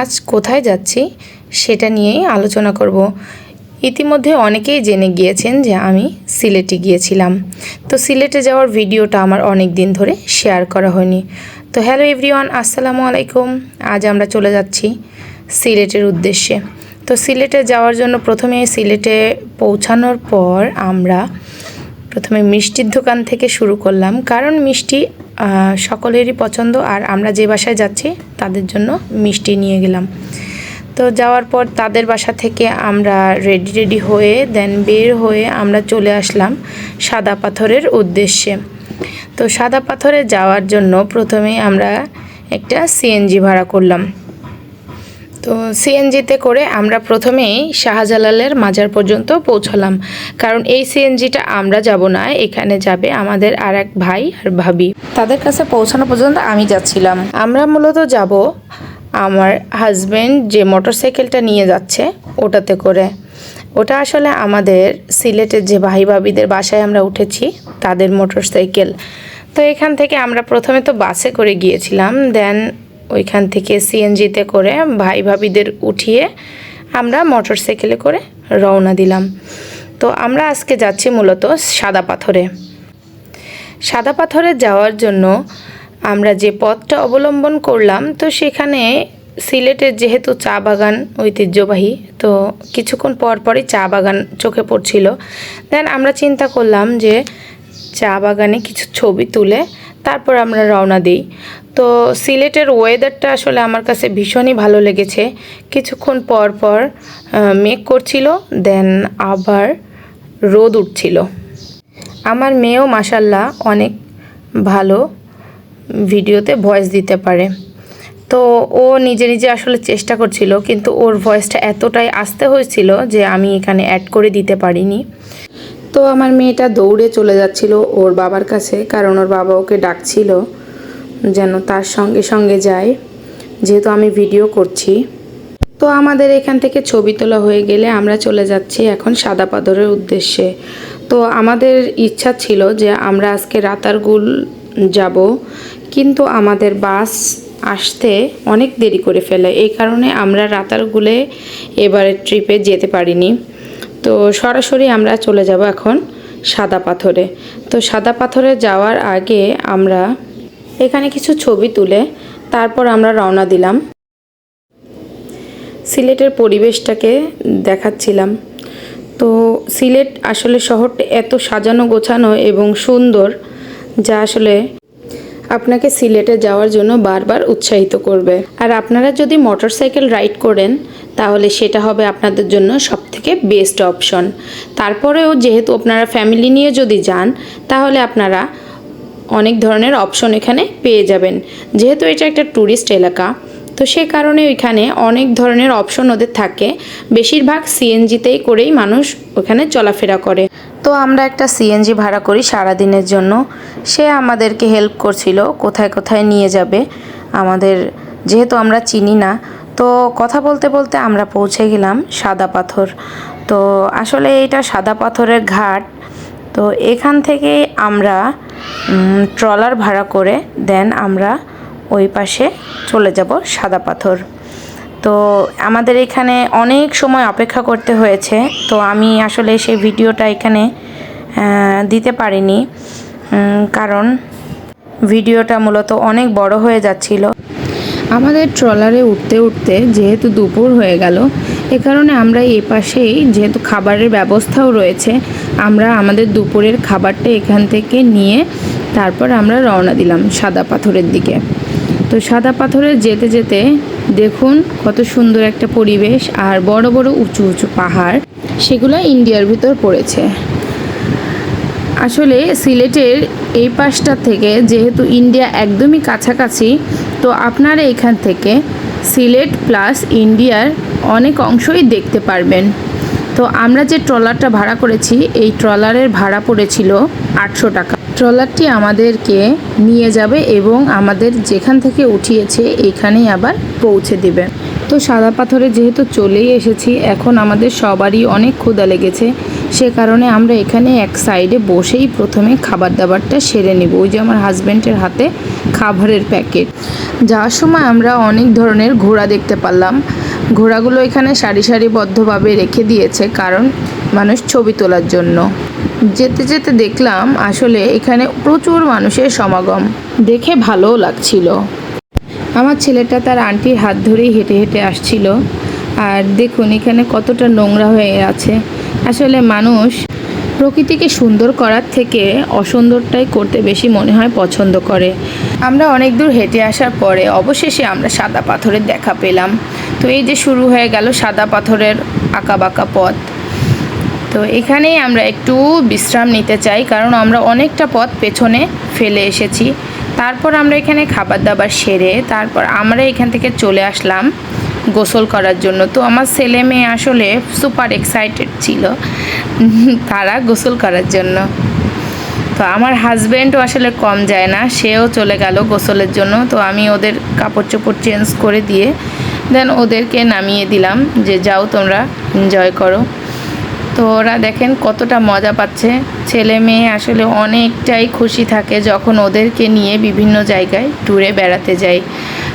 আজ কোথায় যাচ্ছি সেটা নিয়েই আলোচনা করব। ইতিমধ্যে অনেকেই জেনে গিয়েছেন যে আমি সিলেটে গিয়েছিলাম। তো সিলেটে যাওয়ার ভিডিওটা আমার অনেক দিন ধরে শেয়ার করা হয়নি। তো হ্যালো এভরিওয়ান, আসসালামু আলাইকুম। আজ আমরা চলে যাচ্ছি সিলেটের উদ্দেশ্যে। তো সিলেটে যাওয়ার জন্য প্রথমে সিলেটে পৌঁছানোর পর আমরা প্রথমে মিষ্টির দোকান থেকে শুরু করলাম। কারণ মিষ্টি সকলেরই পছন্দ আর আমরা যে বাসায় যাচ্ছি তাদের জন্য মিষ্টি নিয়ে গেলাম। তো যাওয়ার পর তাদের বাসা থেকে আমরা রেডি রেডি হয়ে দেন বের হয়ে আমরা চলে আসলাম সাদা পাথরের উদ্দেশ্যে। তো সাদা পাথরে যাওয়ার জন্য প্রথমেই আমরা একটা সিএনজি ভাড়া করলাম। তো সিএনজিতে করে আমরা প্রথমেই শাহজালালের মাজার পর্যন্ত পৌঁছলাম। কারণ এই সিএনজিটা আমরা যাব না এখানে যাবে আমাদের আর এক ভাই আর ভাবি। তাদের কাছে পৌঁছানো পর্যন্ত আমি যাচ্ছিলাম। আমরা মূলত যাব আমার হাজব্যান্ড যে মোটরসাইকেলটা নিয়ে যাচ্ছে ওটাতে করে। ওটা আসলে আমাদের সিলেটের যে ভাই ভাবিদের বাসায় আমরা উঠেছি তাদের মোটরসাইকেল তো এখান থেকে আমরা প্রথমে তো বাসে করে গিয়েছিলাম দেন ওইখান থেকে সিএনজিতে করে ভাই ভাবিদের উঠিয়ে আমরা মোটর সাইকেলে করে রওনা দিলাম। তো আমরা আজকে যাচ্ছি মূলত সাদা পাথরে। সাদা পাথরে যাওয়ার জন্য আমরা যে পথটা অবলম্বন করলাম, তো সেখানে সিলেটের যেহেতু চা বাগান ঐতিহ্যবাহী, তো কিছুক্ষণ পর পরই চা বাগান চোখে পড়ছিল। দেন আমরা চিন্তা করলাম যে চা বাগানে কিছু ছবি তুলে তারপর আমরা রওনা দিই। তো সিলেটের ওয়েদারটা আসলে আমার কাছে ভীষণই ভালো লেগেছে। কিছুক্ষণ পর পর মেঘ করছিল দেন আবার রোদ উঠছিল। আমার মেয়েও মাসাল্লাহ অনেক ভালো ভিডিওতে ভয়েস দিতে পারে। তো ও নিজে নিজে আসলে চেষ্টা করছিল, কিন্তু ওর ভয়েসটা এতটাই আসতে হয়েছিল যে আমি এখানে অ্যাড করে দিতে পারিনি। তো আমার মেয়েটা দৌড়ে চলে যাচ্ছিল ওর বাবার কাছে, কারণ ওর বাবা ওকে ডাকছিল যেন তার সঙ্গে সঙ্গে যায়, যেহেতু আমি ভিডিও করছি। তো আমাদের এখান থেকে ছবি তোলা হয়ে গেলে আমরা চলে যাচ্ছি এখন সাদা পাথরের উদ্দেশ্যে। তো আমাদের ইচ্ছা ছিল যে আমরা আজকে রাতারগুল যাব, কিন্তু আমাদের বাস আসতে অনেক দেরি করে ফেলে। এই কারণে আমরা রাতারগুলে এবারের ট্রিপে যেতে পারিনি। তো সরাসরি আমরা চলে যাব এখন সাদা পাথরে। তো সাদা পাথরে যাওয়ার আগে আমরা এখানে কিছু ছবি তুলে তারপর আমরা রওনা দিলাম। সিলেটের পরিবেশটাকে দেখাচ্ছিলাম। তো সিলেট আসলে শহরটা এত সাজানো গোছানো এবং সুন্দর যা আসলে আপনাকে সিলেটে যাওয়ার জন্য বারবার উৎসাহিত করবে। আর আপনারা যদি মোটরসাইকেল রাইড করেন, তাহলে সেটা হবে আপনাদের জন্য সবথেকে বেস্ট অপশন। তারপরেও যেহেতু আপনারা ফ্যামিলি নিয়ে যদি যান, তাহলে আপনারা অনেক ধরনের অপশন এখানে পেয়ে যাবেন। যেহেতু এটা একটা ট্যুরিস্ট এলাকা, তো সে কারণে ওইখানে অনেক ধরনের অপশন ওদের থাকে। বেশিরভাগ সিএনজিতেই করেই মানুষ ওখানে চলাফেরা করে। তো আমরা একটা সিএনজি ভাড়া করি সারা দিনের জন্য। সে আমাদেরকে হেল্প করছিল, কোথায় কোথায় নিয়ে যাবে। আমাদের, যেহেতু আমরা চিনি না, তো কথা বলতে বলতে আমরা পৌঁছে গেলাম সাদা পাথর। তো আসলে এটা সাদা পাথরের ঘাট। তো এখান থেকে আমরা ট্রলার ভাড়া করে দেন আমরা ওই পাশে চলে যাব সাদা পাথর। তো আমাদের এখানে অনেক সময় অপেক্ষা করতে হয়েছে। তো আমি আসলে সেই ভিডিওটা এখানে দিতে পারিনি। কারণ ভিডিওটা মূলত অনেক বড় হয়ে যাচ্ছিল। আমাদের ট্রলারে উঠতে উঠতে যেহেতু দুপুর হয়ে গেল, এ কারণে আমরা এই পাশেই যেহেতু খাবারের ব্যবস্থাও রয়েছে, আমরা আমাদের দুপুরের খাবারটা এখান থেকে নিয়ে তারপর আমরা রওনা দিলাম সাদা পাথরের দিকে। তো সাদা পাথরে যেতে যেতে দেখুন কত সুন্দর একটা পরিবেশ আর বড় বড় উঁচু উঁচু পাহাড়, সেগুলো ইন্ডিয়ার ভিতর পড়েছে। আসলে সিলেটের এই পাশটা থেকে যেহেতু ইন্ডিয়া একদমই কাছাকাছি, তো আপনারা এখান থেকে সিলেট প্লাস ইন্ডিয়ার অনেক অংশই দেখতে পারবেন। তো আমরা যে ট্রলারটা ভাড়া করেছি, এই ট্রলারের ভাড়া পড়েছিল আটশো টাকা। ট্রলারটি আমাদেরকে নিয়ে যাবে এবং আমাদের যেখান থেকে উঠিয়েছে এখানেই আবার পৌঁছে দেবে। তো সাদা পাথরে যেহেতু চলেই এসেছি, এখন আমাদের সবারই অনেক ক্ষুদা লেগেছে। সে কারণে আমরা এখানে এক সাইডে বসেই প্রথমে খাবার দাবারটা সেরে নেব। ওই যে আমার হাজব্যান্ডের হাতে খাবারের প্যাকেট। যাওয়ার সময় আমরা অনেক ধরনের ঘোড়া দেখতে পারলাম। ঘোড়াগুলো এখানে সারি সারিবদ্ধভাবে রেখে দিয়েছে, কারণ মানুষ ছবি তোলার জন্য। যেতে যেতে দেখলাম আসলে এখানে প্রচুর মানুষের সমাগম। দেখে ভালোও লাগছিল। আমার ছেলেটা তার আন্টির হাত ধরেই হেঁটে হেঁটে আসছিল। আর দেখুন, এখানে কতটা নোংরা হয়ে আছে। আসলে মানুষ প্রকৃতিকে সুন্দর করার থেকে অসুন্দরটাই করতে বেশি মনে হয়, পছন্দ করে। আমরা অনেক দূর হেঁটে আসার পরে অবশেষে আমরা সাদা পাথরের দেখা পেলাম। তো এই যে শুরু হয়ে গেল সাদা পাথরের আঁকা বাঁকা পথ। তো এখানেই আমরা একটু বিশ্রাম নিতে চাই, কারণ আমরা অনেকটা পথ পেছনে ফেলে এসেছি। তারপর আমরা এখানে খাবার দাবার সেরে তারপর আমরা এখান থেকে চলে আসলাম গোসল করার জন্য। তো আমার ছেলে মেয়ে আসলে সুপার এক্সাইটেড ছিল তারা গোসল করার জন্য। তো আমার হাজব্যান্ডও আসলে কম যায় না, সেও চলে গেল গোসলের জন্য। তো আমি ওদের কাপড় চোপড় চেঞ্জ করে দিয়ে দেন ওদেরকে নামিয়ে দিলাম যে যাও তোমরা এনজয় করো। তো ওরা দেখেন কতটা মজা পাচ্ছে। ছেলে মেয়ে আসলে অনেকটাই খুশি থাকে যখন ওদেরকে নিয়ে বিভিন্ন জায়গায় ট্যুরে বেড়াতে যাই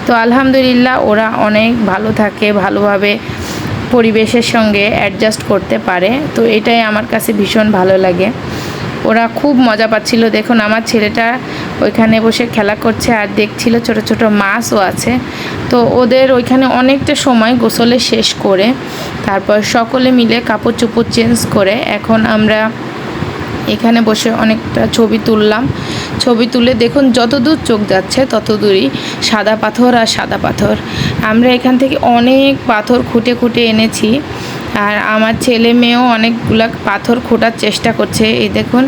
তো আলহামদুলিল্লাহ ওরা অনেক ভালো থাকে, ভালোভাবে পরিবেশের সঙ্গে অ্যাডজাস্ট করতে পারে। তো এটাই আমার কাছে ভীষণ ভালো লাগে। ওরা খুব মজা পাচ্ছিল। দেখুন আমার ছেলেটা ওইখানে বসে খেলা করছে আর দেখছিল ছোট ছোট মাছও আছে। তো ওদের ওইখানে অনেকটা সময় গোসলে শেষ করে তারপর সকলে মিলে কাপড় চোপড় চেঞ্জ করে এখন আমরা এখানে বসে অনেকটা ছবি তুললাম। ছবি তুলে দেখুন, যতদূর চোখ যাচ্ছে তত দূরই সাদা পাথর আর সাদা পাথর। আমরা এখান থেকে অনেক পাথর খুঁটে খুঁটে এনেছি। আর আমার ছেলে মেয়েও অনেকগুলা পাথর খোঁটার চেষ্টা করছে। এই দেখুন,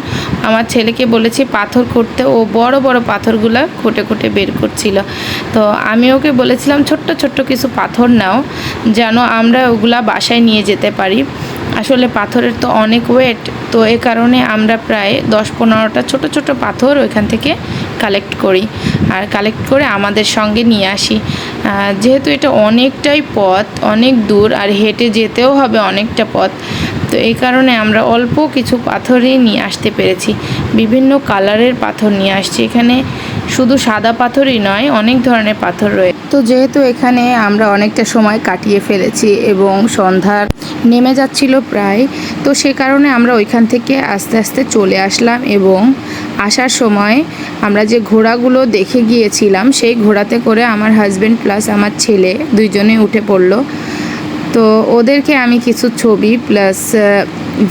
আমার ছেলেকে বলেছি পাথর খুঁটতে ও বড় বড় পাথরগুলা খুঁটে খুঁটে বের করছিল। তো আমি ওকে বলেছিলাম, ছোট্ট ছোট্ট কিছু পাথর নাও, যেন আমরা ওগুলা বাসায় নিয়ে যেতে পারি। আসলে পাথরের তো অনেক ওয়েট তো এ কারণে আমরা প্রায় দশ পনেরোটা ছোট ছোট পাথর ওইখান থেকে কালেক্ট করি। আর কালেক্ট করে আমাদের সঙ্গে নিয়ে আসি। যেহেতু এটা অনেকটাই পথ, অনেক দূর, আর হেঁটে যেতেও হবে অনেকটা পথ, তো এই কারণে আমরা অল্প কিছু পাথরই নিয়ে আসতে পেরেছি। বিভিন্ন কালারের পাথর নিয়ে আসছি এখানে। শুধু সাদা পাথরই নয়, অনেক ধরনের পাথর রয়েছে তো যেহেতু এখানে আমরা অনেকটা সময় কাটিয়ে ফেলেছি এবং সন্ধ্যার নেমে যাচ্ছিল প্রায়, তো সে কারণে আমরা ওইখান থেকে আস্তে আস্তে চলে আসলাম এবং আসার সময় আমরা যে ঘোড়াগুলো দেখে গিয়েছিলাম, সেই ঘোড়াতে করে আমার হাজব্যান্ড প্লাস আমার ছেলে দুইজনে উঠে পড়ল। তো ওদেরকে আমি কিছু ছবি প্লাস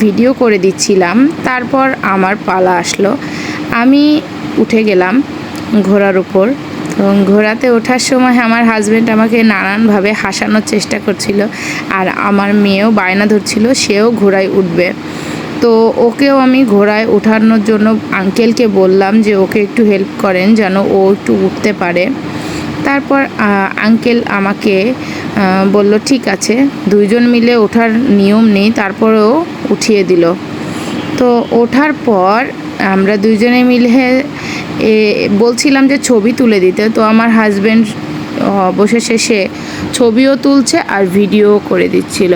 ভিডিও করে দিচ্ছিলাম। তারপর আমার পালা আসলো। আমি উঠে গেলাম। ঘোড়ার উপর। তো ঘোড়াতে ওঠার সময় আমার হাজব্যান্ড আমাকে নানানভাবে হাসানোর চেষ্টা করছিল আর আমার মেয়েও বায়না ধরছিল, সেও ঘোড়ায় উঠবে। তো ওকেও আমি ঘোড়ায় ওঠানোর জন্য আঙ্কেলকে বললাম যে ওকে একটু হেল্প করেন যেন ও একটু উঠতে পারে। তারপর আঙ্কেল আমাকে বলল, ঠিক আছে। দুইজন মিলে ওঠার নিয়ম নেই, তারপরেও উঠিয়ে দিল। তো ওঠার পর আমরা দুইজনে মিলে এ, বলছিলাম যে ছবি তুলে দিতে তো আমার হাজব্যান্ড অবশেষে সে ছবিও তুলছে আর ভিডিও করে দিচ্ছিল।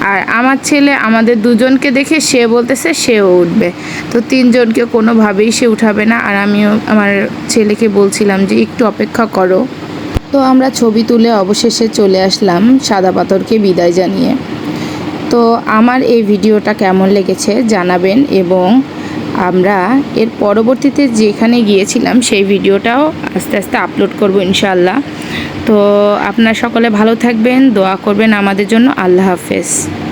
আর আমার ছেলে আমাদের দুজনকে দেখে সে বলতেছে সেও উঠবে। তো তিনজনকে কোনোভাবেই সে উঠাবে না। আর আমিও আমার ছেলেকে বলছিলাম যে একটু অপেক্ষা করো। তো আমরা ছবি তুলে অবশেষে চলে আসলাম সাদা পাথরকে বিদায় জানিয়ে। তো আমার এই ভিডিওটা কেমন লেগেছে জানাবেন এবং আমরা এর পরবর্তীতে যেখানে গিয়েছিলাম সেই ভিডিওটাও আস্তে আস্তে আপলোড করব ইনশাল্লাহ তো আপনারা সকলে ভালো থাকবেন, দোয়া করবেন আমাদের জন্য। আল্লাহ হাফেজ।